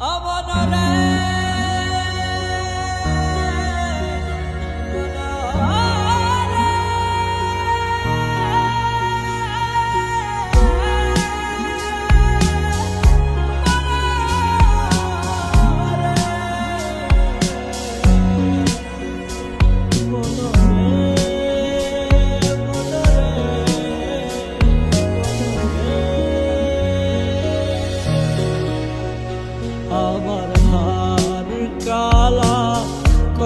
I wanna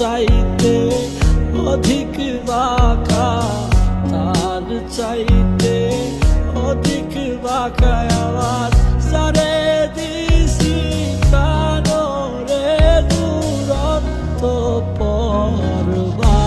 চাইতে অধিক বাঁকা তার চাইতে অধিক বাঁকা আবার সারে দিছি কানরে দুরন্ত পরবা